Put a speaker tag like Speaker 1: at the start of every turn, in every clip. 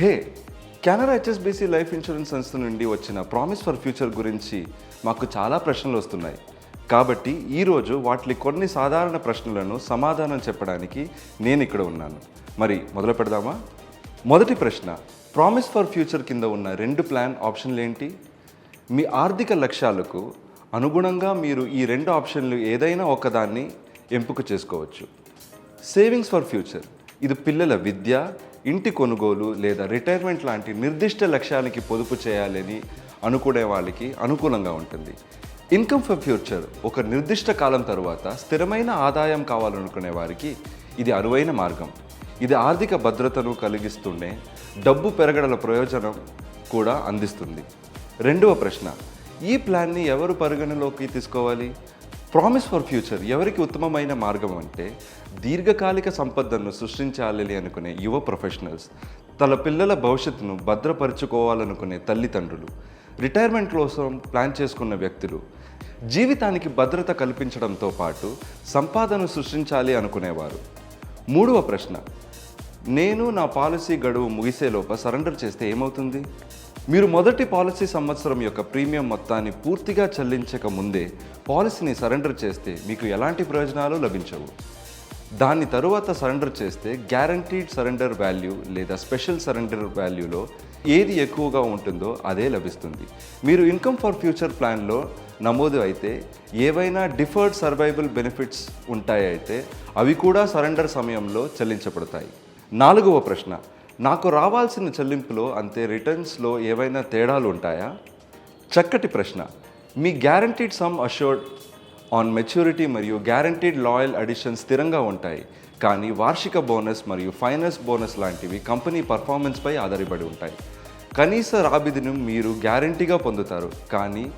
Speaker 1: Hey Canara HSBC life insurance సంస్థ నుండి వచ్చిన ప్రామిస్ ఫర్ ఫ్యూచర్ గురించి మాకు చాలా ప్రశ్నలు వస్తున్నాయి. కాబట్టి ఈరోజు వాటి కొన్ని సాధారణ ప్రశ్నలను సమాధానం చెప్పడానికి నేను ఇక్కడ ఉన్నాను. మరి మొదలు పెడదామా? మొదటి ప్రశ్న ప్రామిస్ ఫర్ ఫ్యూచర్ కింద ఉన్న రెండు ప్లాన్ ఆప్షన్లు ఏంటి? మీ ఆర్థిక లక్ష్యాలకు అనుగుణంగా మీరు ఈ రెండు ఆప్షన్లు ఏదైనా ఒకదాన్ని ఎంపిక చేసుకోవచ్చు. సేవింగ్స్ ఫర్ ఫ్యూచర్ ఇది పిల్లల విద్య ఇంటి కొనుగోలు లేదా రిటైర్మెంట్ లాంటి నిర్దిష్ట లక్ష్యానికి పొదుపు చేయాలని అనుకునే వాళ్ళకి అనుకూలంగా ఉంటుంది. ఇన్కమ్ ఫర్ ఫ్యూచర్ ఒక నిర్దిష్ట కాలం తరువాత స్థిరమైన ఆదాయం కావాలనుకునే వారికి ఇది అరువైన మార్గం. ఇది ఆర్థిక భద్రతను కలిగిస్తూనే డబ్బు పెరగడల ప్రయోజనం కూడా అందిస్తుంది. రెండవ ప్రశ్న ఈ ప్లాన్ని ఎవరు పరిగణలోకి తీసుకోవాలి? ప్రామిస్ ఫర్ ఫ్యూచర్ ఎవరికి ఉత్తమమైన మార్గం అంటే దీర్ఘకాలిక సంపదను సృష్టించాలి అనుకునే యువ ప్రొఫెషనల్స్ తన పిల్లల భవిష్యత్తును భద్రపరుచుకోవాలనుకునే తల్లిదండ్రులు రిటైర్మెంట్ కోసం ప్లాన్ చేసుకున్న వ్యక్తులు జీవితానికి భద్రత కల్పించడంతో పాటు సంపాదన సృష్టించాలి అనుకునేవారు. మూడవ ప్రశ్న నేను నా పాలసీ గడువు ముగిసేలోప సరెండర్ చేస్తే ఏమవుతుంది? మీరు మొదటి పాలసీ సంవత్సరం యొక్క ప్రీమియం మొత్తాన్ని పూర్తిగా చెల్లించక ముందే పాలసీని సరెండర్ చేస్తే మీకు ఎలాంటి ప్రయోజనాలు లభించవు. దాని తరువాత సరెండర్ చేస్తే గ్యారంటీడ్ సరెండర్ వాల్యూ లేదా స్పెషల్ సరెండర్ వాల్యూలో ఏది ఎక్కువగా ఉంటుందో అదే లభిస్తుంది. మీరు ఇన్కమ్ ఫర్ ఫ్యూచర్ ప్లాన్లో నమోదు అయితే ఏవైనా డిఫర్డ్ సర్వైవల్ బెనిఫిట్స్ ఉంటాయైతే అవి కూడా సరెండర్ సమయంలో చెల్లించబడతాయి. నాలుగవ ప్రశ్న నాకు రావాల్సిన చెల్లింపులో అంతే రిటర్న్స్లో ఏవైనా తేడాలు ఉంటాయా? చక్కటి ప్రశ్న. మీ guaranteed sum assured on maturity మరియు గ్యారంటీడ్ లాయల్ అడిషన్ స్థిరంగా ఉంటాయి. కానీ వార్షిక బోనస్ మరియు ఫైనాన్స్ బోనస్ లాంటివి కంపెనీ పర్ఫార్మెన్స్పై ఆధారపడి ఉంటాయి. కనీస రాబిదిని మీరు గ్యారంటీగా పొందుతారు. కానీ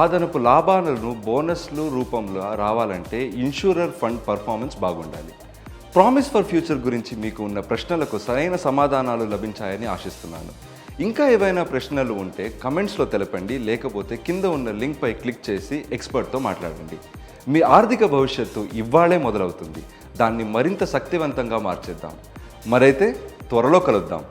Speaker 1: అదనపు లాభాలను బోనస్లు రూపంలో రావాలంటే ఇన్సూరర్ ఫండ్ పర్ఫార్మెన్స్ బాగుండాలి. ప్రామిస్ ఫర్ ఫ్యూచర్ గురించి మీకు ఉన్న ప్రశ్నలకు సరైన సమాధానాలు లభించాయని ఆశిస్తున్నాను. ఇంకా ఏవైనా ప్రశ్నలు ఉంటే కమెంట్స్లో తెలపండి లేకపోతే కింద ఉన్న లింక్పై క్లిక్ చేసి ఎక్స్పర్ట్తో మాట్లాడండి. మీ ఆర్థిక భవిష్యత్తు ఇవాళే మొదలవుతుంది. దాన్ని మరింత శక్తివంతంగా మార్చేద్దాం. మరైతే త్వరలో కలుద్దాం.